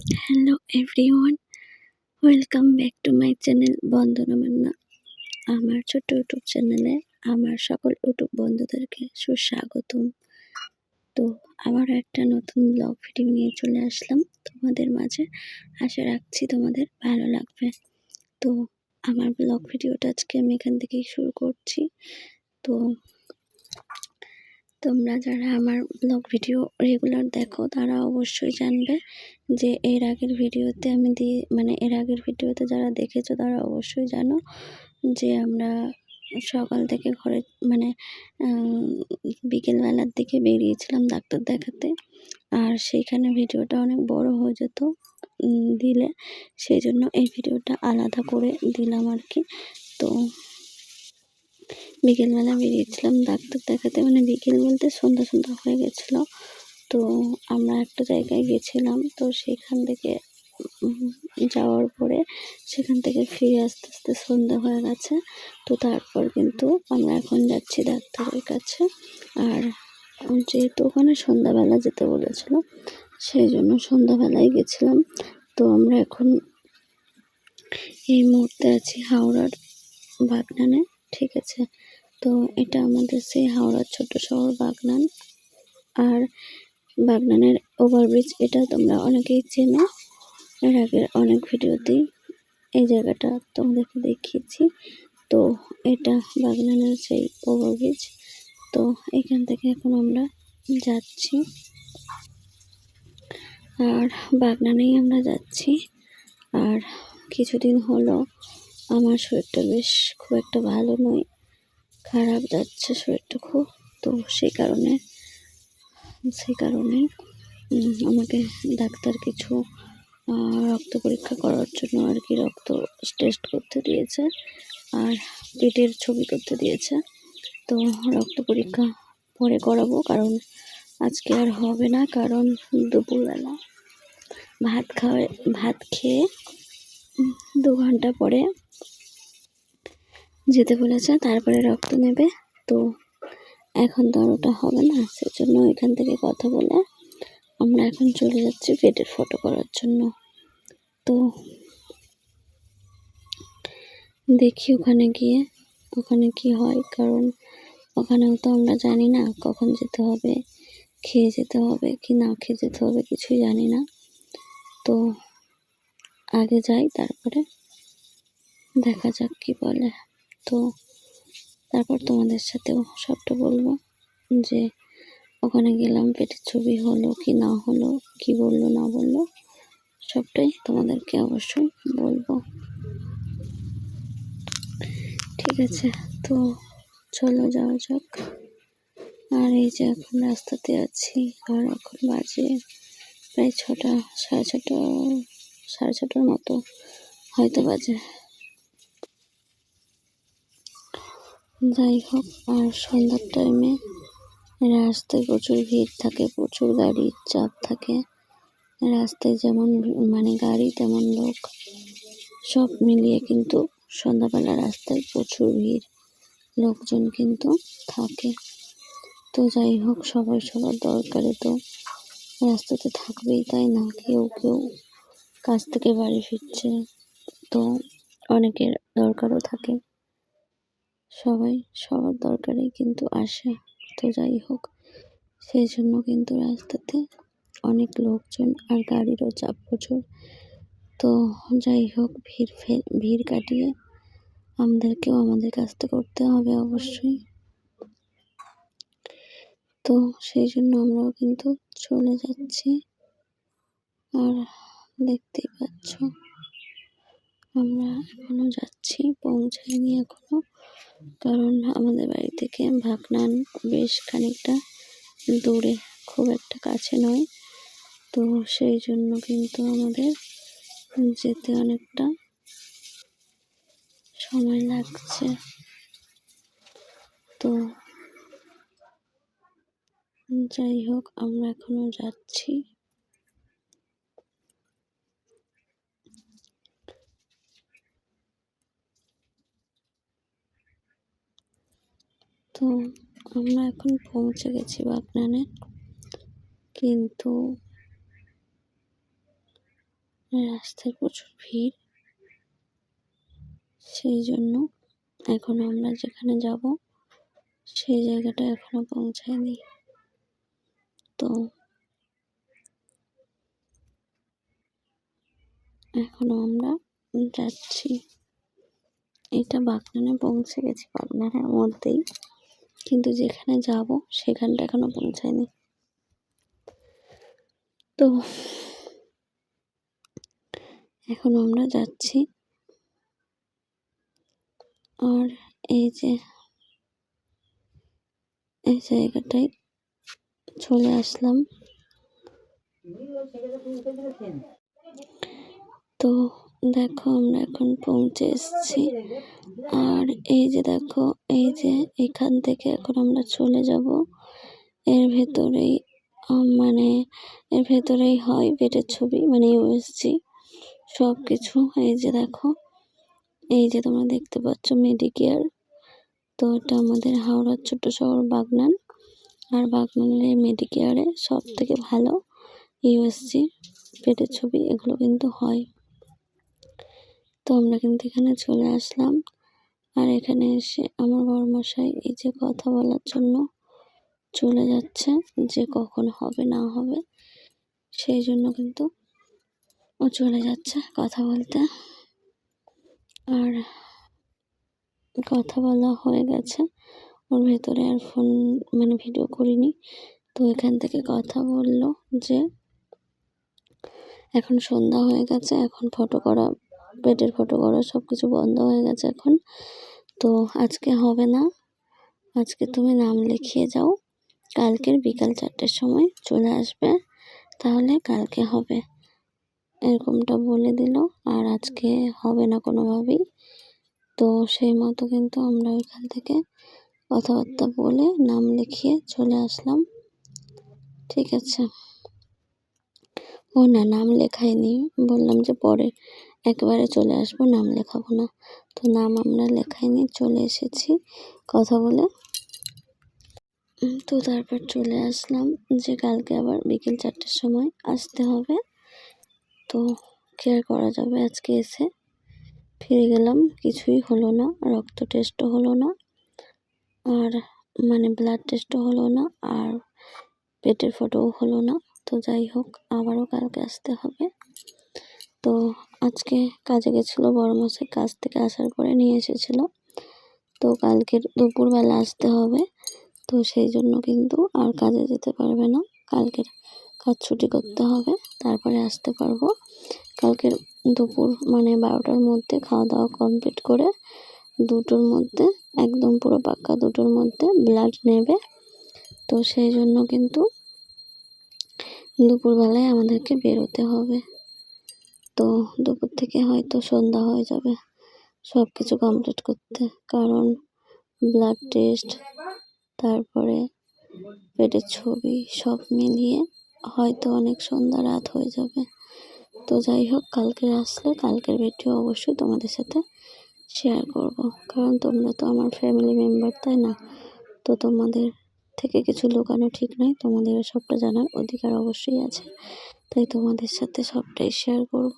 Hello everyone welcome back to my channel Bandana Manna আমার ছোট্ট YouTube চ্যানেলে আমার সকল ইউটিউব বন্ধুদেরকে সুস্বাগতম। তো আবার একটা নতুন ব্লগ ভিডিও নিয়ে চলে আসলাম তোমাদের মাঝে। আশা রাখছি তোমাদের ভালো লাগবে। তো আমার ব্লগ ভিডিওটা আজকে আমি এখান থেকেই শুরু করছি। তো তোমরা যারা আমার ব্লগ ভিডিও রেগুলার দেখো, তারা অবশ্যই জানবে যে এর আগের ভিডিওতে আমি দিয়ে মানে এর আগের ভিডিওতে যারা দেখেছ, তারা অবশ্যই জানো যে আমরা সকাল থেকে ঘরে মানে বিকেলবেলার দিকে বেরিয়েছিলাম ডাক্তার দেখাতে। আর সেইখানে ভিডিওটা অনেক বড় হয়ে যেত দিলে। সেই জন্য এই ভিডিওটা আলাদা করে দিলাম আর কি। তো বিকেলবেলা বেরিয়েছিলাম, ডাক্তার দেখাতে। মানে বিকেল বলতে সন্ধ্যা সন্ধ্যা হয়ে গেছিল। তো আমরা একটা জায়গায় গেছিলাম। তো সেখান থেকে যাওয়ার পরে সেখান থেকে ফিরে আস্তে আস্তে সন্ধ্যা হয়ে গেছে। তো তারপর কিন্তু আমরা এখন যাচ্ছি ডাক্তারের কাছে। আর যেহেতু ওখানে সন্ধ্যাবেলা যেতে বলেছিল, সেই জন্য সন্ধ্যাবেলায় গেছিলাম। তো আমরা এখন এই মুহূর্তে আছি হাওড়ার বাগনানে। ঠিক আছে। তো এটা আমাদের সেই হাওড়ার ছোট শহর বাগনান। আর বাগনানের ওভারব্রিজ এটা তোমরা অনেকেই চেনো। এর আগের অনেক ভিডিওতেই এই জায়গাটা তোমাদেরকে দেখিয়েছি। তো এটা বাগনানের সেই ওভারব্রিজ তো এখান থেকে এখন আমরা যাচ্ছি। আর বাগনানেই আমরা যাচ্ছি। আর কিছুদিন হলো আমার শরীরটা বেশ খুব একটা ভালো নয়, খারাপ যাচ্ছে শরীরটা খুব। তো সেই কারণে সেই কারণে আমাকে ডাক্তার কিছু রক্ত পরীক্ষা করার জন্য আর কি রক্ত টেস্ট করতে দিয়েছে আর পেটের ছবি করতে দিয়েছে। তো রক্ত পরীক্ষা পরে করাবো কারণ আজকে আর হবে না, কারণ দুপুরবেলা ভাত খাওয়া ভাত খেয়ে দু ঘণ্টা পরে যেতে বলেছে, তারপরে রক্ত নেবে। তো এখন তো হবে না, সেজন্য এখান থেকে কথা বলে আমরা এখন চলে যাচ্ছি পেটের ফটো করার জন্য। তো দেখি ওখানে গিয়ে, ওখানে কি হয়, কারণ ওখানেও তো আমরা জানি না কখন যেতে হবে, খেয়ে যেতে হবে কি না খেয়ে যেতে হবে, কিছুই জানি না। তো আগে যাই, তারপরে দেখা যাক কি বলে। তো তারপর তোমাদের সাথেও সবটা বলব যে ওখানে গেলাম, পেটের ছবি হলো কি না হলো, কি বলল, না বলল, সবটাই তোমাদেরকে অবশ্যই বলব। ঠিক আছে, তো চলো যাওয়া যাক। আর এই যে এখন রাস্তাতে আছি, আর এখন বাজে প্রায় ছটা, সাড়ে ছটা, সাড়ে ছটার মতো, হয়তো বাজে। যাই হোক আর সন্ধ্যার টাইমে রাস্তায় প্রচুর ভিড় থাকে, প্রচুর গাড়ির চাপ থাকে। রাস্তায় যেমন মানে গাড়ি তেমন লোক। সব মিলিয়ে কিন্তু সন্ধ্যাবেলা রাস্তায় প্রচুর ভিড়, লোকজন কিন্তু থাকে। তো যাই হোক সবাই সবার দরকারে তো রাস্তাতে থাকবেই, তাই না? কেউ কেউ কাজ থেকে বাড়ি ফিরছে, তো অনেকের দরকারও থাকে। সবাই সবার দরকারে কিন্তু আসে। তো যাই হোক সেই জন্য কিন্তু রাস্তাতে অনেক লোকজন আর গাড়িরও চাপ প্রচুর। তো যাই হোক, ভিড় ভিড় কাটিয়ে আমাদেরকেও আমাদের কাজটা করতে হবে অবশ্যই। তো সেই জন্য আমরাও কিন্তু চলে যাচ্ছি। আর দেখতেই পাচ্ছ। আমরা এখনও যাচ্ছি পৌঁছাইনি এখনও। কারণ আমাদের বাড়ি থেকে ভাগনান বেশ খানিকটা দূরে, খুব একটা কাছে নয়। তো সেই জন্য কিন্তু আমাদের যেতে অনেকটা সময় লাগছে। তো যাই হোক, আমরা এখনও যাচ্ছি। তো আমরা এখন পৌঁছে গেছি বাগনানে। কিন্তু রাস্তায় প্রচুর ভিড়। সেই জন্য এখন আমরা যেখানে যাব, সেই জায়গাটা এখনও পৌঁছায়নি। তো এখনও আমরা যাচ্ছি। এটা বাগনানে পৌঁছে গেছি, বাগনানের মধ্যেই। কিন্তু যেখানে যাব, সেখানটা এখনও পৌঁছায়নি। তো, এখন আমরা যাচ্ছি। আর এই যে, এই জায়গাটায় চলে আসলাম। তো দেখো, আমরা এখন পৌঁছে এসেছি। আর এই যে দেখো, এই যে এখান থেকে এখন আমরা চলে যাব। এর ভেতরেই মানে এর ভেতরেই হয় পেটের ছবি মানে ইউএসজি সব কিছু এই যে দেখো, এই যে তোমরা দেখতে পাচ্ছ মেডিকেয়ার। তো এটা আমাদের হাওড়ার ছোট্ট শহর বাগনান। আর বাগনানের এই মেডিকেয়ারে সব থেকে ভালো ইউএসজি পেটের ছবি, এগুলো কিন্তু হয়। তো আমরা কিন্তু এখানে চলে আসলাম। আর এখানে এসে আমার বড়মশাই এই যে কথা বলার জন্য চলে যাচ্ছে যে কখন হবে, না হবে, সেই জন্য কিন্তু ও চলে যাচ্ছে কথা বলতে। আর কথা বলা হয়ে গেছে। ওর ভেতরে আর ফোন মানে ভিডিও করিনি। তো এখান থেকে কথা বলল যে, এখন সন্ধ্যা হয়ে গেছে, এখন ফটো করা পেটের ফটো করা সব কিছু বন্ধ হয়ে গেছে এখন। তো আজকে হবে না। আজকে তুমি নাম লিখিয়ে যাও। কালকের বিকাল চারটের সময় চলে আসবে। তাহলে কালকে হবে। এরকমটা বলে দিল। আর আজকে হবে না কোনোভাবেই। তো সেই মতো কিন্তু আমরা ওইখান থেকে কথাবার্তা বলে নাম লিখিয়ে চলে আসলাম। ঠিক আছে। ও না, নাম লেখাইনি বললাম যে পরে একবারে চলে আসব, নাম লেখাবো না। তো নাম আমরা লেখাইনি চলে এসেছি কথা বলে। তো তারপর চলে আসলাম যে কালকে আবার বিকেল চারটের সময় আসতে হবে। তো কেয়ার করা যাবে আজকে এসে? ফিরে গেলাম, কিছুই হলো না, রক্ত টেস্টও হলো না, আর মানে ব্লাড টেস্টও হলো না, আর পেটের ফটোও হলো না। তো যাই হোক, আবারও কালকে আসতে হবে। তো আজকে কাজে গেছিল বড় মশাই কাজ থেকে আসার পরে নিয়ে এসেছিল। তো কালকের দুপুরবেলা আসতে হবে। তো সেই জন্য কিন্তু আর কাজে যেতে পারবে না। কালকের কাজ ছুটি করতে হবে। তারপরে আসতে পারব। কালকের দুপুর মানে বারোটার মধ্যে খাওয়া দাওয়া কমপ্লিট করে দুটোর মধ্যে, একদম পুরো পাক্কা দুটোর মধ্যে ব্লাড নেবে। তো সেই জন্য কিন্তু দুপুরবেলায় আমাদেরকে বেরোতে হবে। তো দুপুর থেকে হয়তো সন্ধ্যা হয়ে যাবে সব কিছু কমপ্লিট করতে। কারণ ব্লাড টেস্ট তারপরে পেটের ছবি সব মিলিয়ে হয়তো অনেক সন্ধ্যা রাত হয়ে যাবে। তো যাই হোক, কালকে আসলে কালকের ভিডিও অবশ্যই তোমাদের সাথে শেয়ার করব। কারণ তোমরা তো আমার ফ্যামিলি মেম্বার তাই না? তো তোমাদের থেকে কিছু লুকানো ঠিক নয়। তোমাদের সবটা জানার অধিকার অবশ্যই আছে। তাই তোমাদের সাথে সবটাই শেয়ার করব।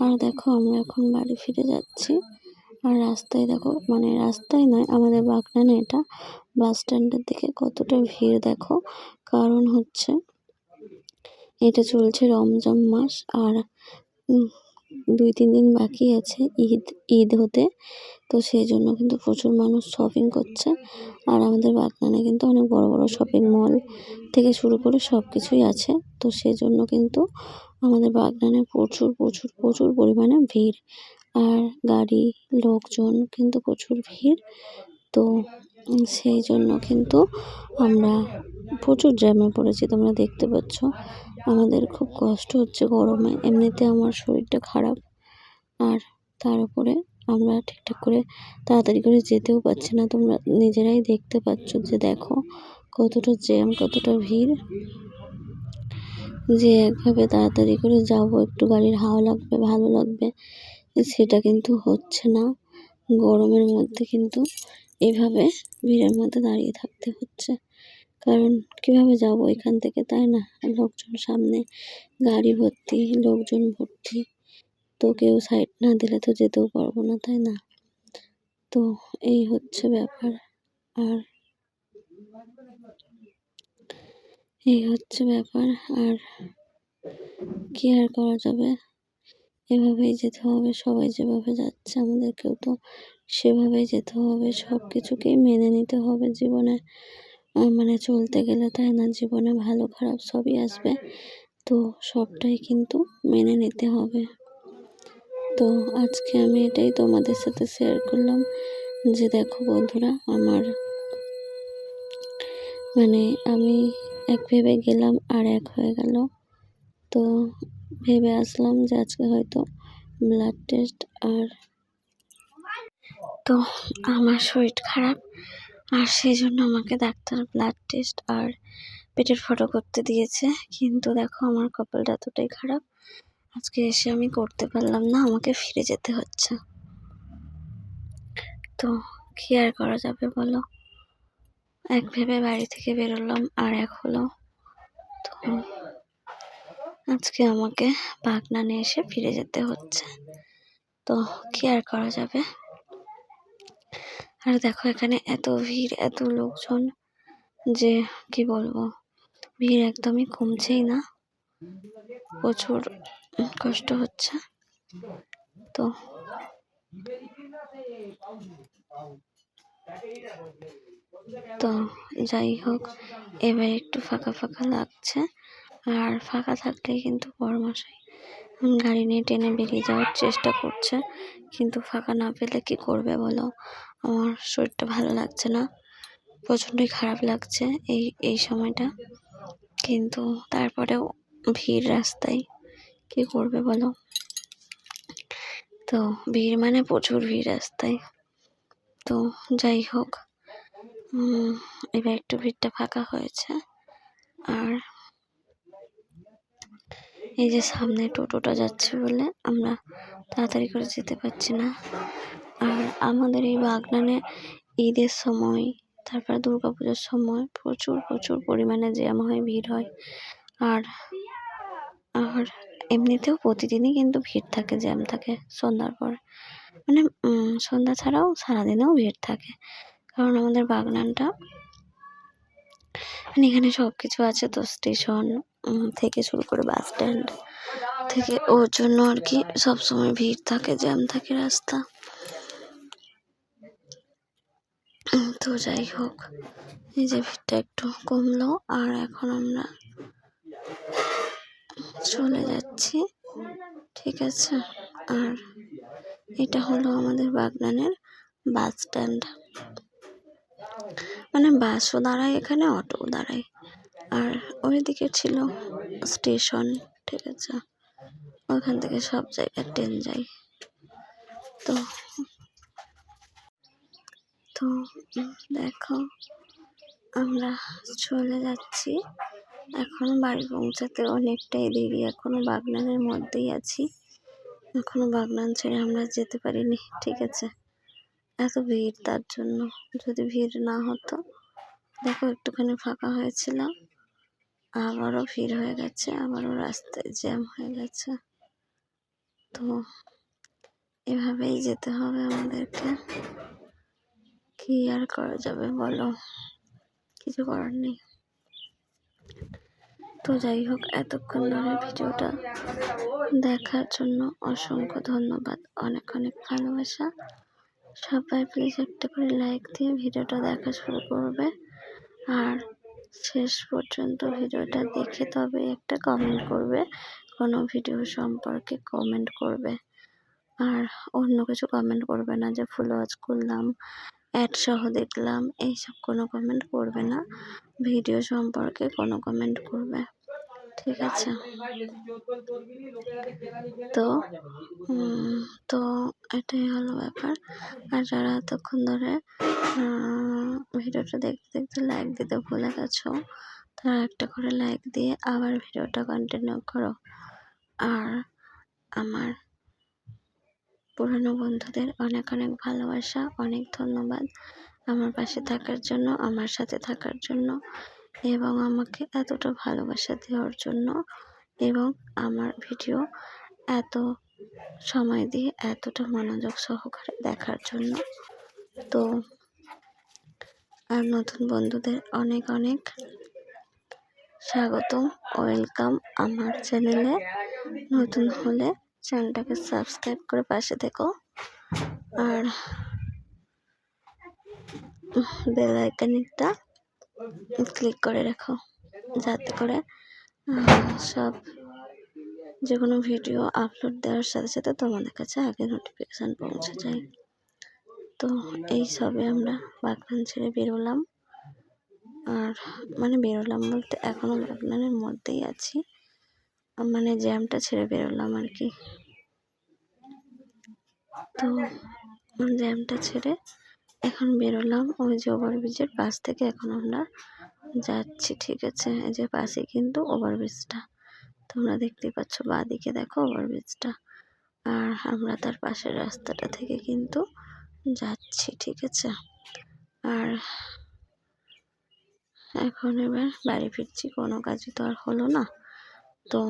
আর দেখো, আমরা এখন বাড়ি ফিরে যাচ্ছি। আর রাস্তায় দেখো মানে রাস্তায় নয়, আমাদের বাগনানে এটা বাস স্ট্যান্ডের দিকে কতটা ভিড় দেখো। কারণ হচ্ছে, এটা চলছে রমজান মাস। আর দুই, তিন দিন বাকি আছে ঈদ ঈদ হতে। তো সেই জন্য কিন্তু প্রচুর মানুষ শপিং করছে। আর আমাদের বাগনানে কিন্তু অনেক বড় বড় শপিং মল থেকে শুরু করে সব কিছুই আছে। তো সেই জন্য কিন্তু আমাদের বাগনানে প্রচুর প্রচুর প্রচুর পরিমাণে ভিড়। আর গাড়ি, লোকজন কিন্তু প্রচুর ভিড়। তো সেই জন্য কিন্তু আমরা প্রচুর জ্যামে পড়েছি, তোমরা দেখতে পাচ্ছ। আমাদের খুব কষ্ট হচ্ছে গরমে। এমনিতে আমার শরীরটা খারাপ। আর তার উপরে আমরা ঠিকঠাক করে তাড়াতাড়ি করে যেতেও পারছি না। তোমরা নিজেরাই দেখতে পাচ্ছ যে দেখো কতটা জ্যাম, কতটা ভিড়। যে একভাবে তাড়াতাড়ি করে যাব, একটু গাড়ির হাওয়া লাগবে, ভালো লাগবে, সেটা কিন্তু হচ্ছে না। গরমের মধ্যে কিন্তু এভাবে ভিড়ের মধ্যে দাঁড়িয়ে থাকতে হচ্ছে। কারণ কীভাবে যাব এখান থেকে, তাই না? লোকজন সামনে, গাড়ি ভর্তি, লোকজন ভর্তি। তো কেউ সাইড না দিলে তো যেতেও পারব না, তাই না? তো এই হচ্ছে ব্যাপার। আর এই হচ্ছে ব্যাপার। আর কি আর করা যাবে? এভাবেই যেতে হবে, সবাই যেভাবে যাচ্ছে, আমাদেরকেও তো সেভাবেই যেতে হবে। সব কিছুকেই মেনে নিতে হবে জীবনে। মানে চলতে গেলে তাই না জীবনে ভালো খারাপ সবই আসবে। তো সবটাই কিন্তু মেনে নিতে হবে। তো আজকে আমি এটাই তোমাদের সাথে শেয়ার করলাম যে দেখো বন্ধুরা, আমার মানে আমি এক ভেবে গেলাম আর এক হয়ে গেল। তো ভেবে আসলাম যে আজকে হয়তো ব্লাড টেস্ট আর তো আমার শরীর খারাপ। আর সেই জন্য আমাকে ডাক্তার ব্লাড টেস্ট আর পেটের ফটো করতে দিয়েছে। কিন্তু দেখো, আমার কপালটা এতটাই খারাপ। আজকে এসে আমি করতে পারলাম না, আমাকে ফিরে যেতে হচ্ছে। তো কি আর করা যাবে বলো? এক ভেবে বাড়ি থেকে বেরোলাম, আর এক হলো তো আজকে আমাকে বাগনানে এসে ফিরে যেতে হচ্ছে। তো কি আর করা যাবে? আর দেখো এখানে এত ভিড়, এত লোকজন যে কি বলব? ভিড় একদমই কমছেই না। প্রচুর কষ্ট হচ্ছে। তো তো যাই হোক, এবার একটু ফাঁকা ফাঁকা লাগছে। আর ফাঁকা থাকলেই কিন্তু বড়মশাই গাড়ি নিয়ে টেনে বেরিয়ে যাওয়ার চেষ্টা করছে। কিন্তু ফাঁকা না পেলে কি করবে বলো? আমার শরীরটা ভালো লাগছে না। প্রচণ্ডই খারাপ লাগছে এই এই সময়টা। কিন্তু তারপরেও ভিড় রাস্তায়। কি করবে বলো? তো ভিড় মানে প্রচুর ভিড় রাস্তায়। তো যাই হোক এবার একটু ভিড়টা ফাঁকা হয়েছে। আর এই যে সামনে টোটোটা যাচ্ছে বলে আমরা তাড়াতাড়ি করে যেতে পারছি না। আর আমাদের এই বাগনানে ঈদের সময়, তারপর দুর্গা পুজোর সময় প্রচুর প্রচুর পরিমাণে জ্যাম হয়, ভিড় হয়। আর আর এমনিতেও প্রতিদিনই কিন্তু ভিড় থাকে, জ্যাম থাকে সন্ধ্যার পর। মানে সন্ধ্যা ছাড়াও সারাদিনেও ভিড় থাকে। কারণ আমাদের বাগনানটা মানে এখানে সব কিছু আছে তো স্টেশন থেকে শুরু করে বাস স্ট্যান্ড, থেকে ওর জন্য আর কি সবসময় ভিড় থাকে, জ্যাম থাকে রাস্তা। তো যাই হোক, এই যে ভিড়টা একটু কমলো আর এখন আমরা চলে যাচ্ছি, ঠিক আছে? আর এটা হলো আমাদের বাগনানের বাস স্ট্যান্ড। মানে বাসও দাঁড়ায় এখানে, অটোও দাঁড়ায়। আর ওইদিকে ছিল স্টেশন, ঠিক আছে? ওখান থেকে সব জায়গায় ট্রেন যায়। তো তো দেখো, আমরা চলে যাচ্ছি। এখনও বাড়ি পৌঁছাতে অনেকটাই দেরি। এখনও বাগনানের মধ্যেই আছি। এখনও বাগনান ছেড়ে আমরা যেতে পারিনি, ঠিক আছে? এত ভিড় তার জন্য। যদি ভিড় না হতো, দেখো একটুখানি ফাঁকা হয়েছিল আবারও ভিড় হয়ে গেছে, আবারও রাস্তায় জ্যাম হয়ে গেছে। তো এভাবেই যেতে হবে আমাদেরকে। কি আর করা যাবে বলো? কিছু করার নেই। তো যাই হোক, এতক্ষণ ধরে ভিডিওটা দেখার জন্য অসংখ্য ধন্যবাদ। অনেক অনেক ভালোবাসা। সবাই প্লিজ একটা করে লাইক দিয়ে ভিডিওটা দেখা শুরু করবে। আর শেষ পর্যন্ত ভিডিওটা দেখে তবে একটা কমেন্ট করবে, কোনো ভিডিও সম্পর্কে কমেন্ট করবে। আর অন্য কিছু কমেন্ট করবে না যে ফুল ওয়াচ করলাম। অ্যাড সহ দেখলাম, এইসব কোনো কমেন্ট করবে না। ভিডিও সম্পর্কে কোনো কমেন্ট করবে। ঠিক আছে। তো তো এটাই হলো ব্যাপার। আর যারা এতক্ষণ ধরে ভিডিওটা দেখতে দেখতে লাইক দিতে ভুলে গেছো, তারা একটা করে লাইক দিয়ে আবার ভিডিওটা কন্টিনিউ করো। আর আমার পুরনো বন্ধুদের অনেক অনেক ভালোবাসা, অনেক ধন্যবাদ আমার পাশে থাকার জন্য, আমার সাথে থাকার জন্য এবং আমাকে এতটা ভালোবাসা দেওয়ার জন্য এবং আমার ভিডিও এত সময় দিয়ে এতটা মনোযোগ সহকারে দেখার জন্য। তো আর নতুন বন্ধুদের অনেক অনেক স্বাগতম, ওয়েলকাম আমার চ্যানেলে। নতুন হলে চ্যানেলটাকে সাবস্ক্রাইব করে পাশে থেকো। আর বেল আইকনটা ক্লিক করে রাখো, যাতে করে সব যে কোনো ভিডিও আপলোড দেওয়ার সাথে সাথে তোমাদের কাছে আগে নোটিফিকেশান পৌঁছে যায়। তো এই সবে আমরা বাগনান ছেড়ে বেরোলাম। আর মানে বেরোলাম বলতে এখনও বাগনানের মধ্যেই আছি। মানে জ্যামটা ছেড়ে বেরোলাম আর কি তো জ্যামটা ছেড়ে এখন বেরোলাম ওই যে ওভারব্রিজের পাশ থেকে। এখন আমরা যাচ্ছি, ঠিক আছে? এই যে পাশে কিন্তু ওভারব্রিজটা তোমরা দেখতেই পাচ্ছ বাঁদিকে দেখো ওভারব্রিজটা আর আমরা তার পাশের রাস্তাটা থেকে কিন্তু যাচ্ছি, ঠিক আছে? আর এখন এবার বাড়ি ফিরছি, কোনো কাজই তো আর হলো না। তো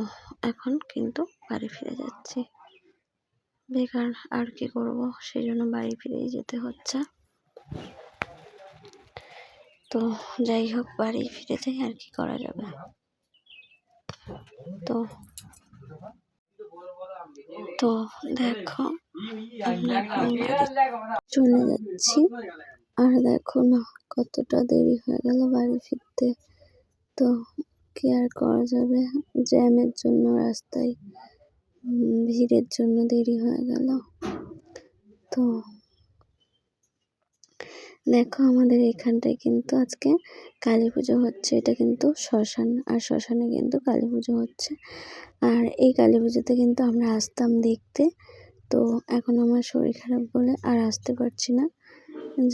এখন কিন্তু বাড়ি ফিরে যাচ্ছি। বেকার আর কি করব সেই জন্য বাড়ি ফিরেই যেতে হচ্ছে। তো যাই হোক, বাড়ি ফিরে যাই, আর কি করা যাবে। তো তো দেখো চলে যাচ্ছি। আর দেখো না, কতটা দেরি হয়ে গেল বাড়ি ফিরতে। তো কি আর করা যাবে? জ্যামের জন্য রাস্তায় ভিড়ের জন্য দেরি হয়ে গেল। তো দেখো আমাদের এখানটায় কিন্তু আজকে কালী পুজো হচ্ছে। এটা কিন্তু শ্মশান, আর শ্মশানে কিন্তু কালী পুজো হচ্ছে। আর এই কালী পুজোতে কিন্তু আমরা আসতাম দেখতে। তো এখন আমার শরীর খারাপ বলে আর আসতে পারছি না।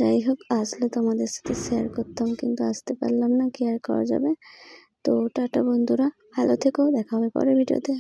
যাই হোক, আসলে তোমাদের সাথে শেয়ার করতাম, কিন্তু আসতে পারলাম না। কি আর করা যাবে? তো টাটা বন্ধুরা ভালো থেকো দেখা হবে পরের ভিডিওতে।